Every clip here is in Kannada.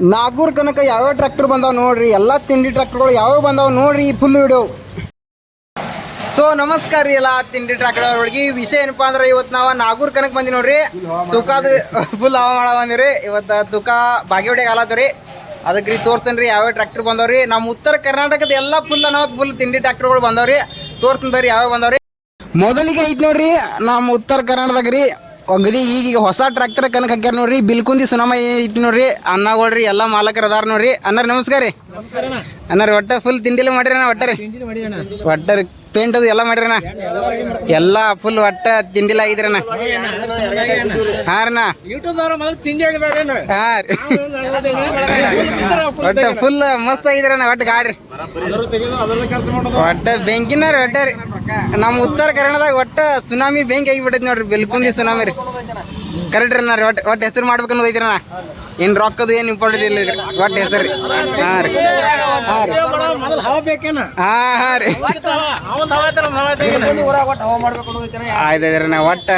ನಾಗೂರ್ ಕನಕ ಯಾವ್ಯಾವ ಟ್ರ್ಯಾಕ್ಟರ್ ಬಂದಾವ ನೋಡ್ರಿ, ಎಲ್ಲ ತಿಂಡಿ ಟ್ರ್ಯಾಕ್ಟರ್ಗಳು ಯಾವ್ಯಾವ ಬಂದಾವ ನೋಡ್ರಿ ಈ ಫುಲ್ ವಿಡಿಯೋ ಸೊ ನಮಸ್ಕಾರ ರೀ ಎಲ್ಲ ತಿಂಡಿ ಟ್ರ್ಯಾಕ್ಟರ್ ಒಳಗೆ ವಿಷಯ ಏನಪ್ಪಾ ಅಂದ್ರೆ ಇವತ್ತು ನಾವು ನಾಗೂರ್ ಕನಕ ಬಂದಿ ನೋಡ್ರಿ. ತುಕಾದ ಫುಲ್ ಹವಾ ಬಂದಿರಿ ಇವತ್ತು ತುಕ ಬಾಗೇವಾಡಿಗೆ ಆಲತ್ತವ್ರಿ ಅದಕ್ಕೆ ರೀ. ತೋರ್ಸ್ತೇನೆ ರೀ ಯಾವ್ಯಾವ ಟ್ರ್ಯಾಕ್ಟರ್ ಬಂದವ್ರಿ ನಮ್ಮ ಉತ್ತರ ಕರ್ನಾಟಕದ ಎಲ್ಲ ಫುಲ್ ಅನ್ನೋದು ಫುಲ್ ತಿಂಡಿ ಟ್ರ್ಯಾಕ್ಟರ್ಗಳು ಬಂದವ್ರಿ ತೋರ್ಸನ್ ಬರ್ರಿ ಯಾವ್ಯಾವ ಬಂದವ್ರಿ ಮೊದಲಿಗೆ ಐತ್ ನೋಡ್ರಿ ನಮ್ಮ ಉತ್ತರ ಕರ್ನಾಟಕದಾಗ ರೀ. ಒಗದಿ ಈಗ ಹೊಸ ಟ್ರ್ಯಾಕ್ಟರ್ ಕನಕ ಹಾಕ್ಯಾರ ನೋಡ್ರಿ ಬಿಲ್ಕುಂದಿ ಸುನಾಮ ಐತಿ ನೋಡ್ರಿ ಅನ್ನಗಳ್ರಿ ಎಲ್ಲ ಮಾಲಕರು ಅದಾರ ನೋಡ್ರಿ. ಅನ್ನಾರ ನಮಸ್ಕಾರ ರೀ. ಅನ್ನಾರ ಒಟ್ಟ ಫುಲ್ ತಿಂಡಿಲ್ಲ ಮಾಡ್ರಿ ಅಣ್ಣ ಒಟ್ಟ ರೀ. ಒಟ್ಟ ಪೇಂಟ್ ಅದು ಎಲ್ಲ ಮಾಡ್ರಿ ಅಣ್ಣ ಎಲ್ಲ ಫುಲ್ ಒಟ್ಟ ತಿಂಡಿಲ್ಲ ಆಗಿದ್ರಣ್ಣ ಹಾ ರೀ ಯೂಟ್ಯೂಬ್ದವ್ರ ಮೊದಲು ಚಿಂಜಿ ಆಗಿದಾರೇನು ಹಾ ರೀ. ಒಟ್ಟ ಫುಲ್ ಮಸ್ತ್ ಆಗಿದ್ರಣ್ಣ ಒಟ್ಟು ಗಾಡ್ರಿ. ಒಟ್ಟ ಬೆಂಕಿನ ರೀ ರೀ. ನಮ್ಮ ಉತ್ತರ ಕನ್ನಡದಾಗ ಒಟ್ಟ ಸುನಾಮಿ ಬೆಂಕಿ ಆಗಿಬಿಟ್ಟೈತಿ ನೋಡ್ರಿ ಬೆಲ್ಕುಂದಿ ಸುನಾಮಿ ರೀ. ಕರೆಕ್ಟ್ ರೀ ರೀ ಒಟ್ಟು ಒಟ್ಟು ಹೆಸರು ಮಾಡ್ಬೇಕು ಅನ್ನೋದು ಐತ್ರಿ ನಾ ಏನು ರೊಕ್ಕದು ಏನು ಇಂಪಾರ್ಟೆಂಟ್ ಇಲ್ಲ ಒಟ್ಟು ಹೆಸರು ರೀ. ಹಾಂ ರೀ. ರೀ ಮೊದಲು ಹವಾ ಬೇಕೇನ? ಹಾಂ ಹಾಂ ರೀ. ಆಯ್ತು ನಾ ಒಟ್ಟ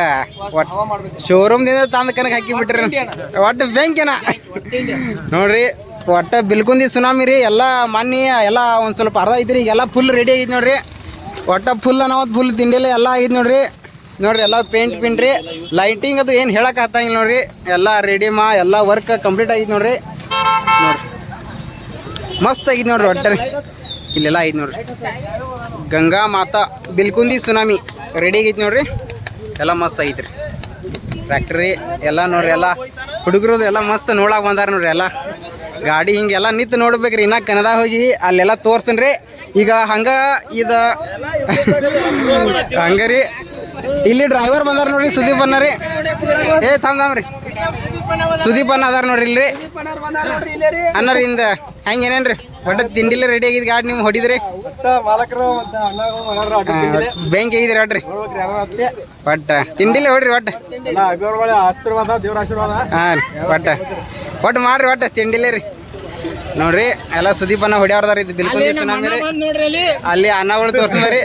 ಒಟ್ಟು ಶೋರೂಮ್ದಿಂದ ತಂದು ಕನಕ ಹಾಕಿ ಬಿಟ್ರಿ. ಒಟ್ಟು ಬೆಂಕಿನ ನೋಡ್ರಿ ಒಟ್ಟ ಬಿಲ್ಕುಂದಿ ಸುನಾಮಿ ರೀ ಎಲ್ಲ ಮನ್ನಿ ಎಲ್ಲ ಒಂದು ಸ್ವಲ್ಪ ಅರ್ಧ ಐತ್ರಿ ಈಗೆಲ್ಲ ಫುಲ್ ರೆಡಿ ಆಗಿದ್ ನೋಡ್ರಿ. ಒಟ್ಟ ಫುಲ್ ನಾವು ಫುಲ್ ತಿಂಡಿಲ್ಲ ಎಲ್ಲ ಆಗೈತಿ ನೋಡ್ರಿ. ನೋಡ್ರಿ ಎಲ್ಲ ಪೇಂಟ್ ಪಿಂಟ್ ರೀ. ಲೈಟಿಂಗ್ ಅದು ಏನು ಹೇಳಕ್ ಹತ್ತಂಗಿಲ್ಲ ನೋಡ್ರಿ. ಎಲ್ಲ ರೆಡಿ ಮಾ ಎಲ್ಲ ವರ್ಕ್ ಕಂಪ್ಲೀಟ್ ಆಗೈತಿ ನೋಡ್ರಿ. ನೋಡ್ರಿ. ಮಸ್ತ್ ಆಗಿದೆ ನೋಡ್ರಿ ಒಟ್ಟರೆ ಇಲ್ಲೆಲ್ಲ ಐದು ನೋಡ್ರಿ ಗಂಗಾ ಮಾತಾ ಬಿಲ್ಕುಂದಿ ಸುನಾಮಿ. ರೆಡಿ ಆಗೈತಿ ನೋಡ್ರಿ. ಎಲ್ಲ ಮಸ್ತ್ ಆಗೈತ್ರಿ ರೀ ಟ್ರ್ಯಾಕ್ಟ್ರಿ ಎಲ್ಲ ನೋಡ್ರಿ ಎಲ್ಲ ಹುಡುಗರು ಎಲ್ಲ ಮಸ್ತ್ ನೋಡಕ್ಕೆ ಬಂದಾರ ನೋಡ್ರಿ ಎಲ್ಲ. ಗಾಡಿ ಹಿಂಗೆಲ್ಲ ನಿಂತು ನೋಡ್ಬೇಕ್ರಿ ಇನ್ನ ಕನ್ನಡ ಹೋಗಿ ಅಲ್ಲೆಲ್ಲ ತೋರ್ಸನ್ರಿ. ರೀ ಈಗ ಹಂಗ ಇದ ಹಂಗ ರೀ. ಇಲ್ಲಿ ಡ್ರೈವರ್ ಬಂದಾರ ನೋಡ್ರಿ ಸುದೀಪ್ ಅನ್ನ ರೀ ಏ ತಮ್ ತಮ್ರಿ ರೀ. ಸುದೀಪ್ ಅನ್ನ ಅದಾರ ನೋಡ್ರಿ ಇಲ್ರಿ. ರೀ ಇಂದ ಹೆಂಗ್ ಏನೇನ್ರಿ ಒಟ್ಟ ತಿಂಡಿಲ್ಲ ರೆಡಿ ಆಗಿದ್ ಗಾಡಿ ನಿಮ್ ಹೊಡಿದ್ರಿ? ಬೆಂಕಿ ಆಗಿದ್ರಿ ಒಟ್ರಿ ಒಟ್ಟ. ತಿಂಡಿಲ್ಲ ಹೊಡ್ರಿ ಒಟ್ಟ. ಆಶೀರ್ವಾದ ದೇವ್ರ ಆಶೀರ್ವಾದ. ಹಾಂ ಒಟ್ಟ. ಒಟ್ಟು ಮಾಡ್ರಿ ಒಟ್ಟ ತಿಂಡಿಲ್ಲ ರೀ. ನೋಡ್ರಿ ಎಲ್ಲ ಸುದೀಪನ್ನ ಹೊಡ್ಯಾವ್ರದಾರ ಇದು ಬಿಲ್ಕುಲ್ ಅಲ್ಲಿ ಅನ್ನಗಳು ಅನ್ನಗಳು ತೋರ್ಸ್ರಿ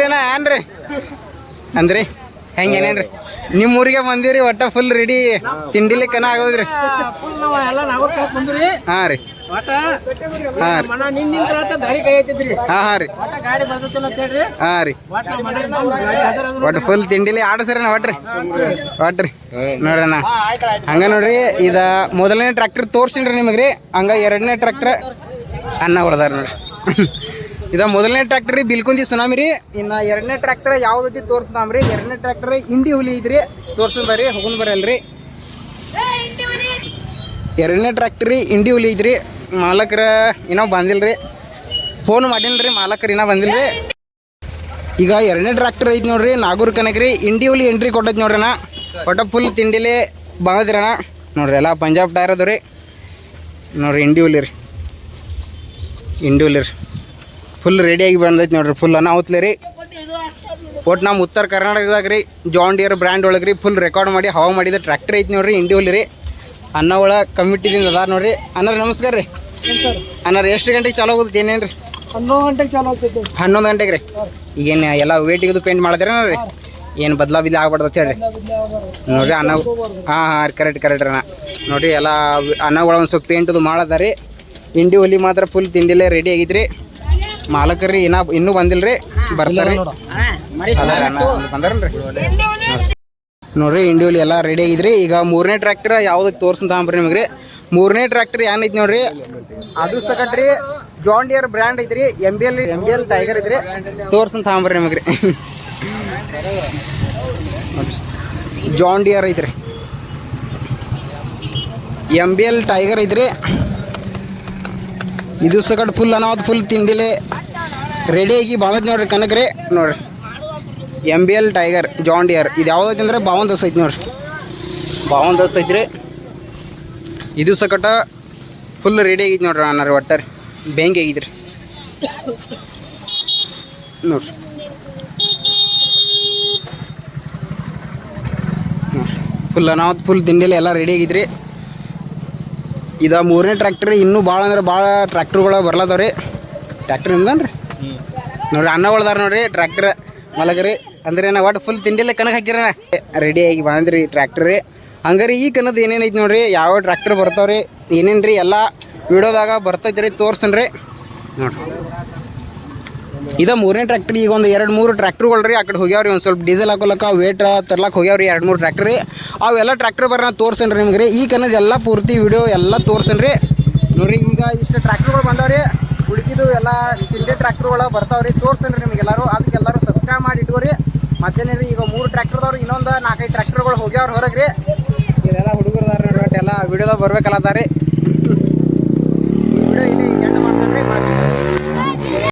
ಏನ ಏನ್ರಿ? ಅಂದ್ರಿ ಹೆಂಗ ಏನೇನ್ರಿ ನಿಮ್ಮ ಊರಿಗೆ ಬಂದಿರಿ ಒಟ್ಟ ಫುಲ್ ರೆಡಿ ತಿಂಡಿಲಿ ಕನ ಆಗೋದ್ರಿ. ಫುಲ್ ನಾವ ಎಲ್ಲ ನಾಗೂರ್ ಕಳಕ್ ಬಂದ್ರಿ. ಹಾಂ ರೀ. ಒಟ್ಟ ಹಾಂ ರೀ. ಮನ ನಿನ್ ನಿಂತ್ರ ದಾರಿ ಕೈ ಐತಿದ್ರಿ ಹಾಂ ಹಾಂ ರೀ. ಒಟ್ಟ ಗಾಡಿ ಬರ್ತೈತಿಲ್ಲ ಅಂತ ಹೇಳ್ರಿ. ಹಾಂ ರೀ. ಒಟ್ಟ ನಮ್ಮ ಮನೆ ಗಾಡಿ ಹಜಾರ್ ಅದ್ರ ಒಟ್ಟು ಫುಲ್ ತಿಂಡಿಲಿ ಆಡಸ್ರಿ ಒಟ್ರಿ. ಒಟ್ರಿ. ನೋಡ್ರಣ ಹಂಗ ನೋಡ್ರಿ ಇದ ಮೊದಲನೇ ಟ್ರ್ಯಾಕ್ಟರ್ ತೋರ್ಸಿನ್ರಿ ನಿಮಗ್ರಿ ಹಂಗ ಎರಡನೇ ಟ್ರ್ಯಾಕ್ಟರ್ ಅನ್ನ ಹೊಡೆದಾರ ನೋಡ್ರಿ. ಇದ ಮೊದಲನೇ ಟ್ರ್ಯಾಕ್ಟರ್ ರೀ, ಬಿಲ್ಕುಂದಿ ಸುನಾಮಿ ರೀ. ಇನ್ನ ಎರಡನೇ ಟ್ರ್ಯಾಕ್ಟರ್ ಯಾವ್ದೈತಿ ತೋರ್ಸ್ತಾಮ್ರಿ ಎರಡನೇ ಟ್ರ್ಯಾಕ್ಟರ್ ಇಂಡಿ ಹುಲಿ ಇದ್ರಿ ತೋರ್ಸನ್ ಬರ್ರಿ ಹೋಗುನ್ ಬರಲ್ರಿ. ಎರಡನೇ ಟ್ರ್ಯಾಕ್ಟರ್ ಇಂಡಿ ಹುಲಿ ಇದ್ರಿ, ಮಾಲಕರ ಇನ್ನೂ ಬಂದಿಲ್ರಿ. ಫೋನ್ ಮಾಡಿಲ್ರಿ, ಮಾಲಕರು ಇನ್ನೂ ಬಂದಿಲ್ರಿ. ಈಗ ಎರಡನೇ ಟ್ರ್ಯಾಕ್ಟರ್ ಐತಿ ನೋಡ್ರಿ, ನಾಗೂರ್ ಕನಕ್ರಿ ಇಂಡಿ ಹುಲಿ ಎಂಟ್ರಿ ಕೊಟ್ಟೈತಿ ನೋಡ್ರಿ ಅಣ್ಣ. ಒಟ್ಟ ಫುಲ್ ತಿಂಡಿಲಿ ಬಂದಿರಣ ನೋಡ್ರಿ, ಎಲ್ಲ ಪಂಜಾಬ್ ಟೈರ್ ಅದ ರೀ ನೋಡ್ರಿ ಇಂಡಿ ಹುಲಿ ರೀ. ಇಂಡಿ ಹುಲಿ ರೀ. ಫುಲ್ ರೆಡಿಯಾಗಿ ಬಂದೈತಿ ನೋಡ್ರಿ ಫುಲ್ ಅನಾಹುತ್ಲೆ ರೀ. ಒಟ್ಟು ನಮ್ಮ ಉತ್ತರ ಕರ್ನಾಟಕದಾಗ ರೀ ಜಾನ್ ಡಿಯರ್ ಬ್ರ್ಯಾಂಡ್ ಒಳಗೆ ರೀ ಫುಲ್ ರೆಕಾರ್ಡ್ ಮಾಡಿ ಹವಾ ಮಾಡಿದ ಟ್ರ್ಯಾಕ್ಟರ್ ಐತಿ ನೋಡ್ರಿ ಇಂಡಿ ಹುಲಿ ರೀ. ಅನ್ನ ಒಳ ಕಮಿಟಿದಿಂದ ಅದಾರ ನೋಡ್ರಿ. ಅನ್ನಾರ ನಮಸ್ಕಾರ ರೀ. ಅನ್ನಾರ ಎಷ್ಟು ಗಂಟೆಗೆ ಚಾಲು ಹೋಗುತ್ತೆ ಏನೇನು ರೀ ಹನ್ನೊಂದು ಗಂಟೆಗೆ ಚಾಲು ಆಗ್ತೈತೆ ಹನ್ನೊಂದು ಗಂಟೆಗೆ ರೀ. ಈಗೇನು ಎಲ್ಲ ವೇಟಿಗೆ ಪೇಂಟ್ ಮಾಡಿದ್ರೆ ನೋಡ್ರಿ? ಏನು ಬದಲಾ ಬಿದ್ದ ಆಗ್ಬಾರ್ದು ಅಂತ ಹೇಳ್ರಿ. ನೋಡ್ರಿ ಅನ್ನ ಹಾಂ ಹಾಂ ಕರೆಕ್ಟ್ ಕರೆಕ್ಟ್ ಅಣ್ಣ ನೋಡ್ರಿ ಎಲ್ಲ ಅನ್ನಗಳ ಒಂದು ಸ್ವಲ್ಪ ಪೇಂಟದು ಮಾಡದ ರೀ. ಇಂಡಿ ಒಲಿ ಮಾತ್ರ ಫುಲ್ ತಿಂಡಿಲೇ ರೆಡಿ ಆಗಿದ್ರಿ. ಮಾಲಕರ್ರಿ ಇನ್ನ ಇನ್ನೂ ಬಂದಿಲ್ರಿ ಬರ್ತಾರ್ರಿ. ಅದಾರ ಅಣ್ಣ, ಬಂದಾರಲ್ರಿ ನೋಡ್ರಿ ಇಂಡಿ ಒಲಿ ಎಲ್ಲ ರೆಡಿ ಆಗಿದ್ರಿ. ಈಗ ಮೂರನೇ ಟ್ರ್ಯಾಕ್ಟರ್ ಯಾವ್ದಕ್ಕೆ ತೋರ್ಸಂತ ಅಂಬ್ರಿ ನಿಮಗೆ ಮೂರನೇ ಟ್ರ್ಯಾಕ್ಟರ್ ಏನೈತಿ ನೋಡ್ರಿ? ಅದು ಸಕಟ್ರಿ ಜಾಂಡಿಯರ್ ಡಿಯರ್ ಬ್ರ್ಯಾಂಡ್ ಐತ್ರಿ M B L M B L Tiger ಐತ್ರಿ. ತೋರ್ಸಂತ ಅಂಬ್ರಿ ನಿಮಗೆ ಜಾಂಡಿಯರ್ ಡಿಯರ್ ಐತ್ರಿ. ಎಂ ಬಿ ಎಲ್ ಟೈಗರ್ ಐತ್ರಿ. ಇದು ಸಕಟ್ ಫುಲ್ ಅನಾವತ್ ಫುಲ್ ತಿಂಡಿಲೆ ರೆಡಿಯಾಗಿ ಬಂದದ್ ನೋಡ್ರಿ ಕನಕ್ರಿ. ನೋಡ್ರಿ. M B L Tiger John Deere ಇದು ಯಾವ್ದೈತಿ ಅಂದ್ರೆ ಬಾವನ್ ದಸ್ ಐತಿ ನೋಡ್ರಿ. ಬಾವನ್ ದಸ್ ಐತ್ರಿ ಇದು ಸಕಟ ಫುಲ್ ರೆಡಿ ಆಗೈತಿ ನೋಡ್ರಿ ಅನ್ನಾರ ಒಟ್ಟಾರೆ ಬೆಂಕಿ ಆಗಿದ್ರಿ. ನೋಡ್ರಿ. ಫುಲ್ ಅನಾವತ್ ಫುಲ್ ದಿಂಡಿಲ್ಲ ಎಲ್ಲ ರೆಡಿ ಆಗಿದ್ರಿ. ಇದು ಮೂರನೇ ಟ್ರ್ಯಾಕ್ಟ್ರಿ ಇನ್ನೂ ಭಾಳ ಅಂದ್ರೆ ಭಾಳ ಟ್ರ್ಯಾಕ್ಟರ್ಗಳು ಬರ್ಲತ್ತವ್ರಿ ಟ್ರ್ಯಾಕ್ಟರ್ ನಿಮ್ದನ್ರಿ? ನೋಡ್ರಿ, ಅನ್ನ ಉಳ್ದಾರ ನೋಡ್ರಿ ಟ್ರ್ಯಾಕ್ಟರ್ ಮಲಗರಿ. ಅಂದ್ರೆ ನಾ ಒಟ್ಟು ಫುಲ್ ತಿಂಡಿಲ್ಲ ಕನಕ ಹಾಕಿರ ರೆಡಿ ಆಗಿ ಬಂದ್ರಿ ಟ್ರ್ಯಾಕ್ಟರ್ ಹಂಗಾರೆ, ಈ ಕನ್ನದ ಏನೇನೈತಿ ನೋಡ್ರಿ, ಯಾವ ಟ್ರ್ಯಾಕ್ಟರ್ ಬರ್ತಾವ್ರಿ ಏನೇನು ರೀ ಎಲ್ಲ ವಿಡಿಯೋದಾಗ ಬರ್ತೈತೆ ರೀ ತೋರ್ಸನ್ರಿ. ನೋಡ್ರಿ. ಇದ ಮೂರನೇ ಟ್ರ್ಯಾಕ್ಟರ್ ಈಗ ಒಂದು ಎರಡು ಮೂರು ಟ್ರ್ಯಾಕ್ಟರ್ಗಳು ರೀ ಆ ಕಡೆ ಹೋಗ್ಯಾವ್ರಿ, ಒಂದು ಸ್ವಲ್ಪ ಡೀಸೆಲ್ ಹಾಕೋಲಕ್ಕ ವೇಟ್ ತರ್ಲಕ್ಕೆ ಹೋಗ್ಯಾವ್ರಿ ಎರಡು ಮೂರು ಟ್ರ್ಯಾಕ್ಟರ್ ಅವೆಲ್ಲ ಟ್ರ್ಯಾಕ್ಟರ್ ಬರ ತೋರ್ಸೇನ್ರಿ ನಿಮ್ಗೆ ರೀ. ಈ ಕನ್ನದ ಎಲ್ಲ ಪೂರ್ತಿ ವಿಡಿಯೋ ಎಲ್ಲ ತೋರ್ಸೇನ್ರಿ. ನೋಡ್ರಿ, ಈಗ ಇಷ್ಟು ಟ್ರ್ಯಾಕ್ಟರ್ಗಳು ಬಂದಾವ್ರಿ. ಹುಡುಕಿದು ಎಲ್ಲ ತಿಂಡಿ ಟ್ರ್ಯಾಕ್ಟರ್ಗಳು ಬರ್ತಾವ್ರಿ ರೀ ನಿಮ್ಗೆ ಎಲ್ಲರೂ. ಅದಕ್ಕೆ ಎಲ್ಲರೂ ಸಬ್ಸ್ಕ್ರೈಬ್ ಮಾಡಿ ಇಟ್ಕೋರಿ. ರೀ ಈಗ ಮೂರು ಟ್ರ್ಯಾಕ್ಟರ್ದವ್ರು ಇನ್ನೊಂದು ನಾಲ್ಕೈದು ಟ್ರ್ಯಾಕ್ಟರ್ಗಳು ಹೋಗ್ಯಾವ್ರು ಹೊರಗೆ ರೀ ಇದೆಲ್ಲ ಹುಡುಗರು ಅದಾರ ನೋಡ್ರಿ ಒಟ್ಟು ಎಲ್ಲ ವಿಡಿಯೋದಾಗ ಬರ್ಬೇಕಲ್ಲದಾರಿ